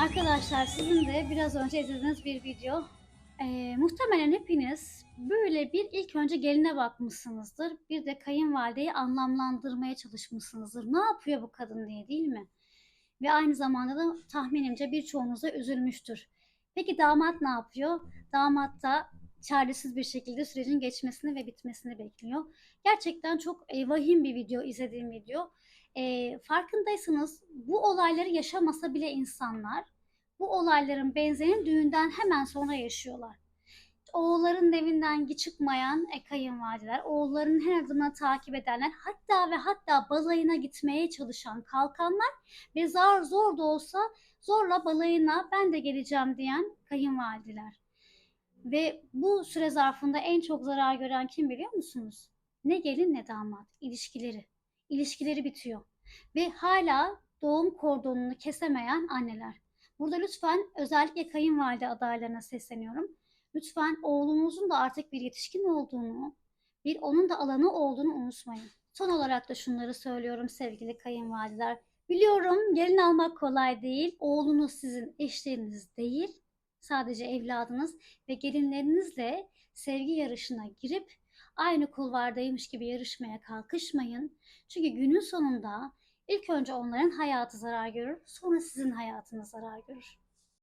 Arkadaşlar sizin de biraz önce izlediğiniz bir video. Ee, muhtemelen hepiniz böyle bir ilk önce geline bakmışsınızdır. Bir de kayınvalideyi anlamlandırmaya çalışmışsınızdır. Ne yapıyor bu kadın diye değil mi? Ve aynı zamanda da tahminimce birçoğunuz da üzülmüştür. Peki damat ne yapıyor? Damat da çaresiz bir şekilde sürecin geçmesini ve bitmesini bekliyor. Gerçekten çok e, vahim bir video izlediğim video. E, farkındaysanız bu olayları yaşamasa bile insanlar bu olayların benzerini düğünden hemen sonra yaşıyorlar. Oğulların evinden çıkmayan e, kayınvalideler, oğulların her adımını takip edenler, hatta ve hatta balayına gitmeye çalışan kalkanlar ve zar zor da olsa zorla balayına ben de geleceğim diyen kayınvalideler. Ve bu süre zarfında en çok zarar gören kim biliyor musunuz? Ne gelin ne damat, ilişkileri. İlişkileri bitiyor. Ve hala doğum kordonunu kesemeyen anneler. Burada lütfen özellikle kayınvalide adaylarına sesleniyorum. Lütfen oğlunuzun da artık bir yetişkin olduğunu, bir onun da alanı olduğunu unutmayın. Son olarak da şunları söylüyorum sevgili kayınvalideler. Biliyorum gelin almak kolay değil. Oğlunuz sizin eşleriniz değil. Sadece evladınız ve gelinlerinizle sevgi yarışına girip aynı kulvardaymış gibi yarışmaya kalkışmayın. Çünkü günün sonunda ilk önce onların hayatı zarar görür, sonra sizin hayatınız zarar görür.